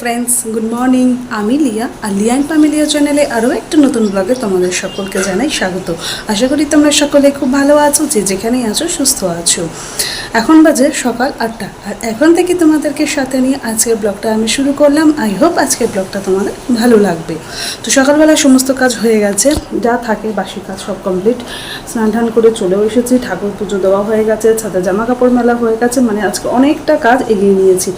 Friends good morning আমি লিয়া, আর লিয়া অ্যান্ড ফ্যামিলিয়া চ্যানেলে আরও একটা নতুন ব্লগে তোমাদের সকলকে জানাই স্বাগত। আশা করি তোমরা সকলে খুব ভালো আছো, যে যেখানেই আছো, সুস্থ আছো। এখন বাজে সকাল আটটা, আর এখন থেকে তোমাদেরকে সাথে নিয়ে আজকের ব্লগটা আমি শুরু করলাম। আই হোপ আজকের ব্লগটা তোমাদের ভালো লাগবে। তো সকালবেলা সমস্ত কাজ হয়ে গেছে, যা থাকে, বাসি কাজ সব কমপ্লিট স্নান টান করে চলেও এসেছি, ঠাকুর পুজো দেওয়া হয়ে গেছে, ছাদে জামা কাপড় মেলা হয়ে গেছে মানে আজকে অনেকটা কাজ এগিয়ে নিয়েছি।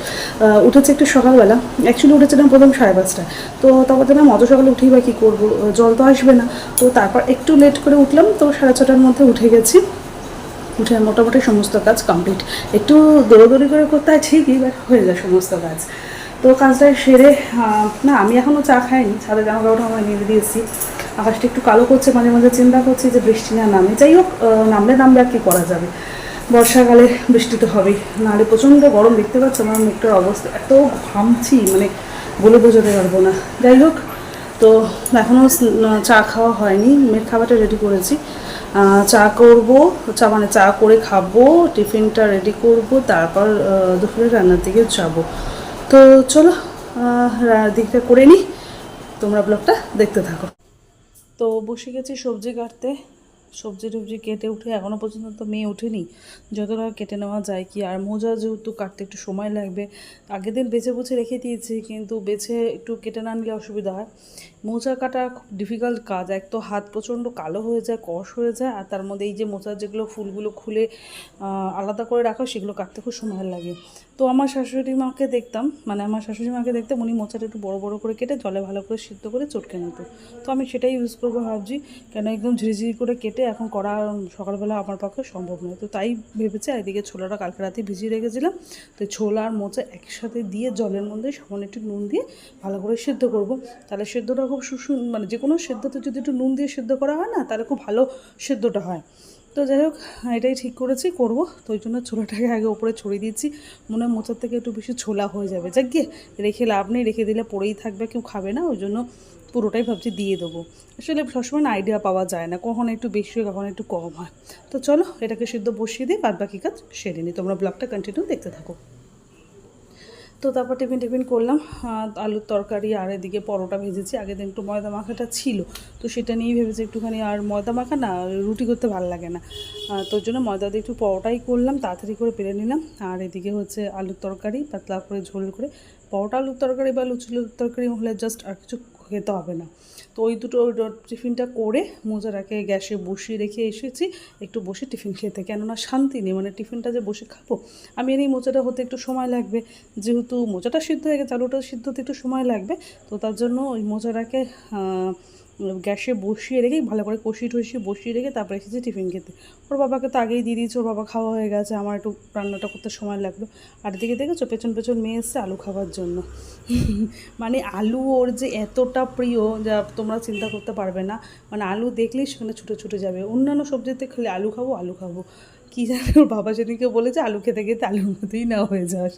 উঠেছি একটু সকালবেলা অ্যাকচুয়ালি উঠেছিলাম প্রথম সাড়ে পাঁচটায়। তো তখন দিলাম অত সকালে উঠেই বা কী করব? জল তো আসবে না। তো তারপর একটু লেট করে উঠলাম, তো সাড়ে ছটার মধ্যে উঠে গেছি। উঠে মোটামুটি সমস্ত কাজ কমপ্লিট একটু দৌড়দৌড়ি করে করতে হয় ঠিকই বাট হয়ে যায় সমস্ত কাজ। তো কাজটা সেরে না, আমি এখনও চা খাইনি, ছাদে জামা কাপড় আমার নিয়ে দিয়েছি। আকাশটা একটু কালো করছে, মাঝে মাঝে চিন্তা করছি যে বৃষ্টি না নামে। যাই হোক নামলে নামলে আর কি করা যাবে? বর্ষাকালে বৃষ্টি তো হবেই নাহলে প্রচণ্ড গরম, দেখতে পাচ্ছ আমার মুখটার অবস্থা এত ঘামছি মানে বলে বোঝাতে পারব না। যাই হোক, তো এখনও চা খাওয়া হয়নি, মেয়ের খাবারটা রেডি করেছি। চা করব, চা মানে চা করে খাব, টিফিনটা রেডি করব, তারপর দুপুরে রান্নার দিকে যাব। তো চলো দিকটা করে নিই তোমরা ব্লগটা দেখতে থাকো। তো বসে গেছি সবজি কাটতে। সবজি টবজি কেটে উঠে এখনও পর্যন্ত তো মেয়ে ওঠেনি। যতটা কেটে নেওয়া যায় কি আর? মোজা যেহেতু কাটতে একটু সময় লাগবে। আগের দিন বেছে বুছে রেখে দিয়েছি, কিন্তু বেছে একটু কেটে না নিলে অসুবিধা হয়। মোজা কাটা খুব ডিফিকাল্ট কাজ। এক তো হাত প্রচণ্ড কালো হয়ে যায়, কষ হয়ে যায়, আর তার মধ্যে এই যে মোজার যেগুলো ফুলগুলো খুলে আলাদা করে রাখো, সেগুলো কাটতে খুব সময় লাগে। তো আমার শাশুড়ি মাকে দেখতাম মানে আমার শাশুড়ি মাকে দেখতাম, উনি মোচাটা একটু বড় বড় করে কেটে জলে ভালো করে সিদ্ধ করে চটকে নিত। তো আমি সেটাই ইউজ করব ভাবছি, কেন একদম ঝিরিঝিরি করে কেটে এখন করা সকালবেলা আমার পক্ষে সম্ভব নয়। তো তাই ভেবেছে এদিকে ছোলাটা কালকে রাতে ভিজিয়ে রেখেছিলাম। তো ছোলা আর মোচা একসাথে দিয়ে জলের মধ্যে সামান্য একটু নুন দিয়ে ভালো করে সিদ্ধ করব। তাহলে সেদ্ধটা খুব সুসু মানে যে কোনো সেদ্ধতে যদি একটু নুন দিয়ে সেদ্ধ করা হয় না, তাহলে খুব ভালো সেদ্ধটা হয়। তো যাই হোক, এটাই ঠিক করেছি, করব। তো ওই জন্য ছোলাটাকে আগে ওপরে ছড়িয়ে দিচ্ছি মনে হয় মোচার থেকে একটু বেশি ছোলা হয়ে যাবে। যাক গিয়ে রেখে লাভ নেই, রেখে দিলে পড়েই থাকবে, কেউ খাবে না, ওই জন্য পুরোটাই ভাবছি দিয়ে দেবো। আসলে সবসময় না আইডিয়া পাওয়া যায় না, কখনো একটু বেশি হয়, কখনো একটু কম হয়। তো চলো, এটাকে সিদ্ধ বসিয়ে দিয়ে বাদ বাকি কাজ সেরে নিই। তোমরা ব্লগটা কন্টিনিউ দেখতে থাকো। তো তারপর টিফিন টিফিন করলাম। আলুর তরকারি আর এদিকে পরোটা ভেজেছি। আগের দিন একটু ময়দা মাখাটা ছিল, তো সেটা নিয়েই ভেবেছি একটুখানি আর ময়দা মাখা না, রুটি করতে ভালো লাগে না। তোর জন্য ময়দা দিয়ে একটু পরোটাই করলাম, তাড়াতাড়ি করে পেরে নিলাম। আর এদিকে হচ্ছে আলুর তরকারি পাতলা করে ঝোল করে, পরোটা, আলুর তরকারি বা লুচি তরকারি হলে জাস্ট আর কিছু খেতে হবে না। তো ওই দুটো টিফিনটা করে মোজারাকে গ্যাসে বসিয়ে রেখে এসেছি। একটু বসে টিফিন খেতে। কেননা শান্তি নেই। মানে টিফিনটা যে বসে খাব আমি এই মোজাটা হতে একটু সময় লাগবে। যেহেতু মোজাটা সিদ্ধ হয়ে গেছে আলুটা সিদ্ধ হতে একটু সময় লাগবে তো তার জন্য ওই আহ, গ্যাসে বসিয়ে রেখে ভালো করে কষিয়ে টষিয়ে বসিয়ে রেখে তারপরে এসেছি টিফিন খেতে। ওর বাবাকে তো আগেই দিয়ে দিয়েছে, ওর বাবা খাওয়া হয়ে গেছে, আমার একটু রান্নাটা করতে সময় লাগল। আর দিকে দেখেছ, পেছন পেছন মেয়ে এসছে আলু খাওয়ার জন্য। মানে আলু ওর যে এতটা প্রিয়, যা তোমরা চিন্তা করতে পারবে না। মানে আলু দেখলেই সেখানে ছুটে ছুটে যাবে। অন্যান্য সবজিতে খালি আলু খাব আলু খাব। কী জানে ওর বাবা সেদিনকে বলেছে, আলু খেতে খেতে আলুর মতোই না হয়ে যাস।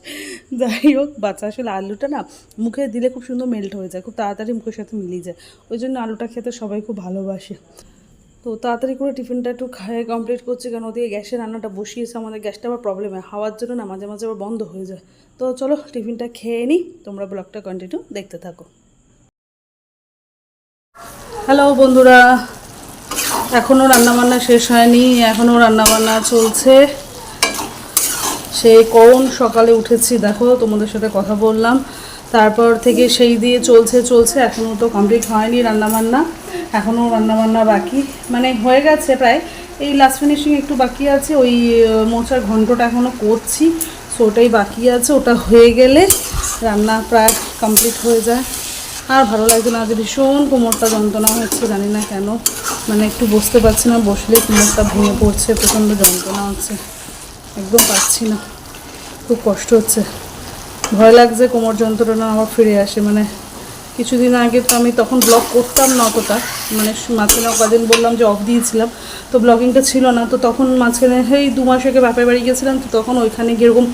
যাই হোক, বাচ্চা আসলে আলুটা না মুখে দিলে খুব সুন্দর মেল্ট হয়ে যায়, খুব তাড়াতাড়ি মুখের সাথে মিলিয়ে যায়। ওই জন্য আলুটা খেতে সবাই খুব ভালোবাসে। তো তাড়াতাড়ি করে টিফিনটা একটু খাইয়ে কমপ্লিট করছি কারণ ওদিকে গ্যাসের রান্নাটা বসিয়েছে, আমাদের গ্যাসটা আবার প্রবলেম হয় হাওয়ার জন্য না মাঝে মাঝে আবার বন্ধ হয়ে যায়। তো চলো টিফিনটা খেয়ে নিই তোমরা ব্লগটা কন্টিনিউ দেখতে থাকো। হ্যালো বন্ধুরা এখনও রান্নাবান্না শেষ হয়নি এখনও রান্নাবান্না চলছে। সেই কোন সকালে উঠেছি দেখো, তোমাদের সাথে কথা বললাম। তারপর থেকে সেই দিয়ে চলছে চলছে এখনও তো কমপ্লিট হয়নি রান্নাবান্না। এখনও রান্নাবান্না বাকি। মানে হয়ে গেছে প্রায়। এই লাস্ট ফিনিশিং একটু বাকি আছে, ওই মোচার ঘন্টটা এখনও করছি। সো ওটাই বাকি আছে, ওটা হয়ে গেলে রান্না প্রায় কমপ্লিট হয়ে যায়। আর ভালো লাগছে না আজ ভীষণ কোমরটা যন্ত্রণা হচ্ছে, জানি না কেন। মানে একটু বসতে পারছি না, বসলে কোমরটা ভেঙে পড়ছে, প্রচণ্ড যন্ত্রণা হচ্ছে। একদম পাচ্ছি না। খুব কষ্ট হচ্ছে। ভয় লাগছে কোমর যন্ত্রণা আবার ফিরে আসে। মানে কিছুদিন আগে তো আমি তখন ব্লগ করতাম না অতটা। মানে মাঝখানে কদিন বললাম যে অফ দিয়েছিলাম। তো ব্লগিংটা ছিল না। তো তখন মাঝখানে, এই দু মাস আগে বাপের বাড়ি গেছিলাম তো তখন ওইখানে গিয়ে এরকম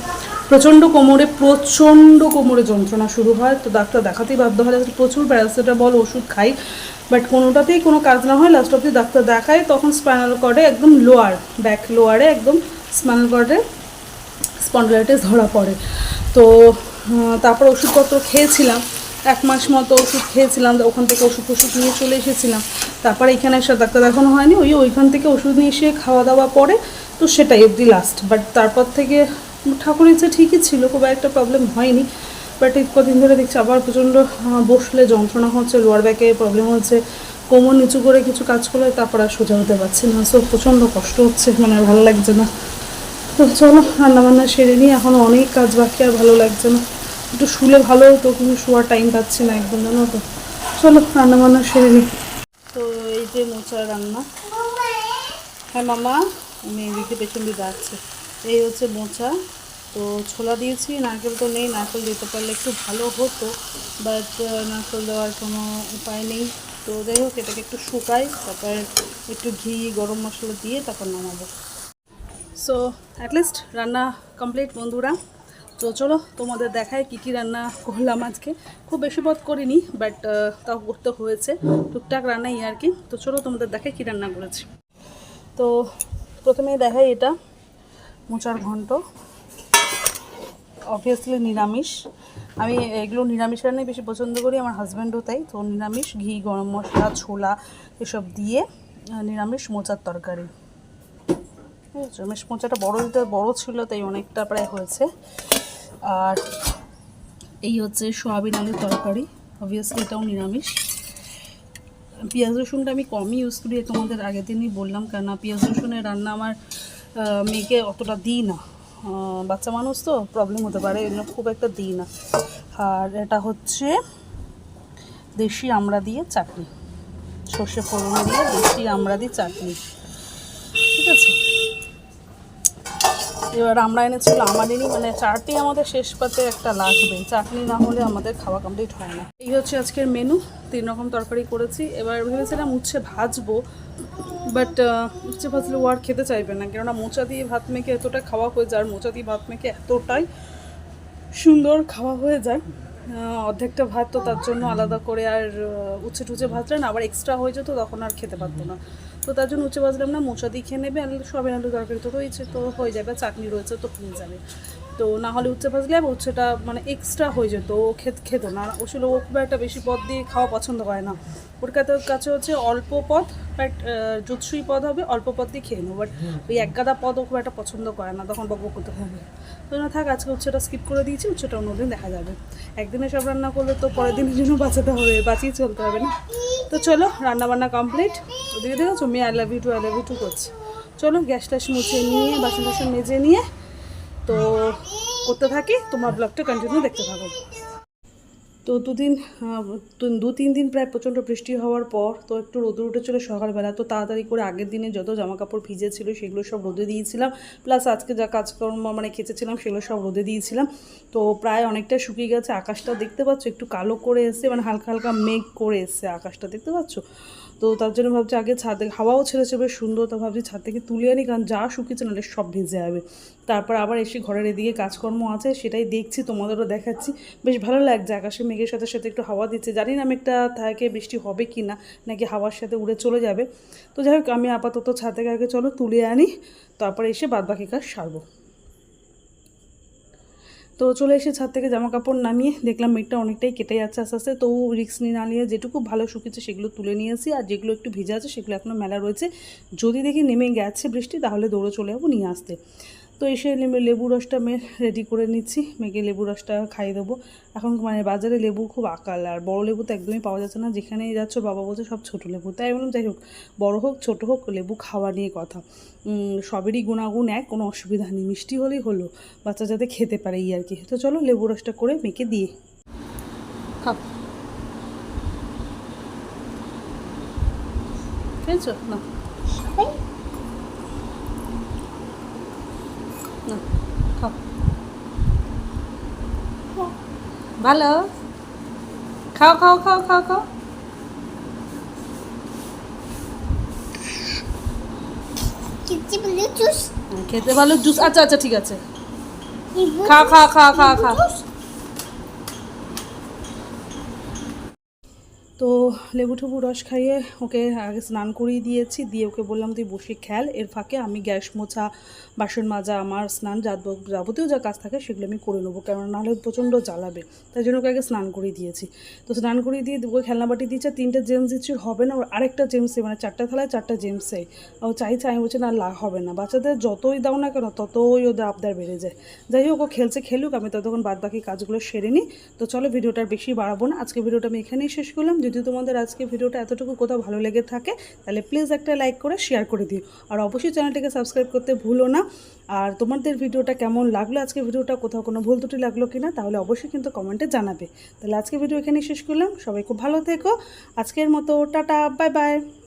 প্রচণ্ড কোমরে প্রচণ্ড কোমরে যন্ত্রণা শুরু হয়। তো ডাক্তার দেখাতেই বাধ্য হয় প্রচুর প্যারাসিটামল, ওষুধ খাই। বাট কোনোটাতেই কোনো কাজ না হয় লাস্ট অব্দি ডাক্তার দেখায়, তখন স্পাইনাল কর্ডে একদম লোয়ার ব্যাক লোয়ারে একদম স্পাইনাল কর্ডে স্পন্ডলাইটিস ধরা পড়ে। তো তারপর ওষুধপত্র খেয়েছিলাম, এক মাস মতো ওষুধ খেয়েছিলাম ওখান থেকে ওষুধ ওষুধ নিয়ে চলে এসেছিলাম। তারপরে এখানে এসে ডাক্তার দেখানো হয়নি, ওই ওইখান থেকে ওষুধ নিয়ে এসে খাওয়া দাওয়া পরে, তো সেটাই অবধি লাস্ট বাট তারপর থেকে ঠাকুরের ইচ্ছে ঠিকই ছিল, খুব একটা প্রবলেম হয়নি। বাট এই কদিন ধরে দেখছি আবার প্রচণ্ড বসলে যন্ত্রণা হচ্ছে লোয়ার ব্যাকে প্রবলেম হচ্ছে, কোমর নিচু করে কিছু কাজ করলে তারপর আর সোজা হতে পারছি না। সো প্রচণ্ড কষ্ট হচ্ছে মানে ভালো লাগছে না। তো চলো, রান্নাবান্না সেরে নিই, এখন অনেক কাজ বাকি, আর ভালো লাগছে না। একটু শুলে ভালো হতো, কিন্তু শোয়ার টাইম পাচ্ছি না একদম, জানো তো। চলো, রান্নাবান্না সেরে নিই। তো এই যে মোচা রান্না। হ্যাঁ মামা আমি এদিকে পেছন দিয়ে যাচ্ছে। এই হচ্ছে মোচা। তো ছোলা দিয়েছি, নারকেল তো নেই, নারকেল দিতে পারলে একটু ভালো হতো বাট নারকেল দেওয়ার কোনো উপায় নেই। তো যাই হোক, এটাকে একটু শুকাই, তারপর একটু ঘি, গরম মশলা দিয়ে তারপর নামাবো। সো অ্যাটলিস্ট রান্না কমপ্লিট বন্ধুরা। তো চলো, তোমাদের দেখায় কী কী রান্না করলাম আজকে। খুব বেশি পথ করিনি বাট তাও করতে হয়েছে। টুকটাক রান্নাই আর কি। তো চলো, তোমাদের দেখায় কী রান্না করেছি। তো প্রথমে দেখাই এটা, মোচার ঘন্ট। অবভিয়াসলি নিরামিষ। আমি এগুলো নিরামিষ রান্নাই বেশি পছন্দ করি, আমার হাজব্যান্ডও তাই। তো নিরামিষ, ঘি, গরম মশলা, ছোলা, এসব দিয়ে নিরামিষ মোচার তরকারি। বেশ মোচাটা বড় দিতে, বড় ছিল তাই অনেকটা প্রায় হয়েছে। আর এই হচ্ছে সোয়াবিন আলুর তরকারি। অবভিয়াসলি এটাও নিরামিষ। পেঁয়াজ রসুনটা আমি কমই ইউজ করি, তোমাদের আগের দিনই বললাম, কেননা পেঁয়াজ রসুনের রান্না আমার মেয়েকে অতটা দিই না। বাচ্চা মানুষ তো প্রবলেম হতে পারে জন্য খুব একটা দিই না। আর এটা হচ্ছে দেশি আমড়া দিয়ে চাটনি। সর্ষে ফোড়ন দিয়ে দেশি আমড়া দিয়ে চাটনি। ঠিক আছে? এবার আমরা এনেছিল আমাদেরই মানে চাটনি আমাদের শেষ পাতে একটা লাগবে। চাটনি না হলে আমাদের খাওয়া কমপ্লিট হয় না। এই হচ্ছে আজকের মেনু তিন রকম তরকারি করেছি। এবার ভেবেছিলাম উচ্ছে ভাজবো। বাট উচ্ছে ভাজলে ও আর খেতে চাইবে না, কেননা মোচা দিয়ে ভাত মেখে এতটা খাওয়া হয়ে যায়, আর মোচা দিয়ে ভাত মেখে এতটাই সুন্দর খাওয়া হয়ে যায় অর্ধেকটা ভাত তো তার জন্য আলাদা করে আর উচ্ছে টুচে ভাজলেন আবার এক্সট্রা হয়ে যেত, তখন আর খেতে পারতো না। তো তার জন্য উচ্ছে ভাজলাম না, মোচা দিয়ে খেয়ে নেবে আলু সবাই আলু তরকারি তো রয়েছে, তো হয়ে যাবে চাটনি রয়েছে, তো হয়ে যাবে। তো না হলে উচ্ছে ভাজলে উচ্ছেটা মানে এক্সট্রা হয়ে যেত, ও খেত খেত না। আসলে ও খুব একটা বেশি পদ দিয়ে খাওয়া পছন্দ করে না। ওর কাছে কাছে হচ্ছে অল্প পদ বাট জুৎসুই পদ হবে, অল্প পদ দিয়ে খেয়ে নেব। বাট ওই এক গাদা পদ ও খুব একটা পছন্দ করে না, তখন বকবক করতে হবে। তো না থাক, আজকে উচ্ছেটা স্কিপ করে দিয়েছি উচ্ছেটা অন্যদিন দেখা যাবে। একদিনে সব রান্না করলে তো পরের দিনের জন্য বাঁচাতে হবে, বাঁচিয়ে চলতে হবে না। তো চলো রান্না বান্না কমপ্লিট ওদিকে দেখেছ মেয়ে I love you too I love you too করছে। চলো গ্যাস ট্যাস মুছে নিয়ে বাসন টাসন মেজে নিয়ে তো করতে থাকি, তোমার ব্লগটা কন্টিনিউ দেখতে থাকো। তো দুদিন দু- তিন দিন প্রায় প্রচণ্ড বৃষ্টি হওয়ার পর তো একটু রোদে উঠে চলে সকালবেলা। তো তাড়াতাড়ি করে আগের দিনে যত জামা কাপড় ভিজে ছিল সেগুলো সব রোদে দিয়েছিলাম। প্লাস আজকে যা কাজকর্ম মানে খেঁচেছিলাম সেগুলো সব রোদে দিয়েছিলাম। তো প্রায় অনেকটা শুকিয়ে গেছে আকাশটা দেখতে পাচ্ছ, একটু কালো করে এসছে মানে হালকা হালকা মেঘ করে এসছে আকাশটা, দেখতে পাচ্ছ? তো তার জন্য ভাবছি আগে ছাদে, হাওয়াও ছেড়েছে, বেশ সুন্দর, তো ভাবছি ছাদ থেকে তুলে আনি, কারণ যা শুকিয়েছে নাহলে সব ভিজে যাবে। তারপর আবার এসে ঘরের এদিকে কাজকর্ম আছে, সেটাই দেখছি, তোমাদেরও দেখাচ্ছি। বেশ ভালো লাগছে, আকাশে মেঘের সাথে সাথে একটু হাওয়া দিচ্ছে। জানি না মেঘটা থাকে বৃষ্টি হবে কি না নাকি হাওয়ার সাথে উড়ে চলে যাবে। তো যাই হোক, আমি আপাতত থেকে আগে চলো তুলে আনি, তারপর এসে বাদবাকি কাজ সারবো। তো চলে এসে ছাদ থেকে জামা কাপড় নামিয়ে দেখলাম মেঘটা অনেকটাই কেটে যাচ্ছে আস্তে আস্তে তো রিক্স নিয়ে না নিয়ে যেটুকু ভালো শুকিয়েছে সেগুলো তুলে নিয়েছি আর যেগুলো একটু ভিজে আছে সেগুলো এখনও মেলা রয়েছে। যদি দেখি নেমে গেছে বৃষ্টি, তাহলে দৌড়ে চলে যাব নিয়ে আসতে। তো এসে লেবু লেবু রসটা মেয়ে রেডি করে নিচ্ছি। মেয়েকে লেবু রসটা খাইয়ে দেবো। এখন মানে বাজারে লেবু খুব আকাল আর বড় লেবু তো একদমই পাওয়া যাচ্ছে না। যেখানেই যাচ্ছ বাবা বলছে সব ছোটো লেবু। তাই বললাম যাই হোক বড় হোক ছোটো হোক লেবু খাওয়া নিয়ে কথা। সবেরই গুণাগুণ এক কোনো অসুবিধা নেই। মিষ্টি হলেই হলো বাচ্চা যাতে খেতে পারে এই আর কি। তো চলো লেবু রসটা করে মেয়েকে দিয়ে। খাও। খেয়েছো? না। না খাও ভালো? খাও খাও খাও খাও খাও। খেতে ভালো জুস আচ্ছা আচ্ছা ঠিক আছে। খা খা খা খা খা তো লেবু টেবু রস খাইয়ে ওকে আগে স্নান করিয়ে দিয়েছি, দিয়ে ওকে বললাম, তুই বসে খেল, এর ফাঁকে আমি গ্যাস মোছা, বাসন মাজা, আমার স্নান যাব- যাবতীয় যা কাজ থাকে সেগুলো আমি করে নেব, কেননা নাহলে প্রচণ্ড জ্বালাবে। তাই জন্য ওকে আগে স্নান করিয়ে দিয়েছি। তো স্নান করিয়ে দিয়ে ওকে খেলনা বাটি দিয়েছে, তিনটে জেমস দিচ্ছি হবে না, ওর আরেকটা জেমসে মানে চারটা থালায় চারটা জেমসে ও চাইছে আমি বলছি, না, লা, হবে না। বাচ্চাদের যতই দাও না কেন, ততই ওদের আবদার বেড়ে যায়। যাই হোক, ও খেলছে খেলুক, আমি ততক্ষণ বাদ বাকি কাজগুলো সেরে নিই। তো চলো, ভিডিওটা বেশি বাড়াবো না। আজকে ভিডিওটা আমি এখানেই শেষ করলাম। যদি তোমাদের আজকে ভিডিওটা এতটুকু কোথাও ভালো লেগে থাকে, তাহলে প্লিজ একটা লাইক করে শেয়ার করে দিও। আর অবশ্যই চ্যানেলটিকে সাবস্ক্রাইব করতে ভুলো না। আর তোমাদের ভিডিওটা কেমন লাগল, আজকে ভিডিওটা কোথাও কোনো ভুল ত্রুটি লাগল কিনা, তাহলে অবশ্যই কিন্তু কমেন্টে জানাবে। তাহলে আজকে ভিডিও এখানে শেষ করলাম। সবাই খুব ভালো থেকো। আজকের মতো টাটা বাই বাই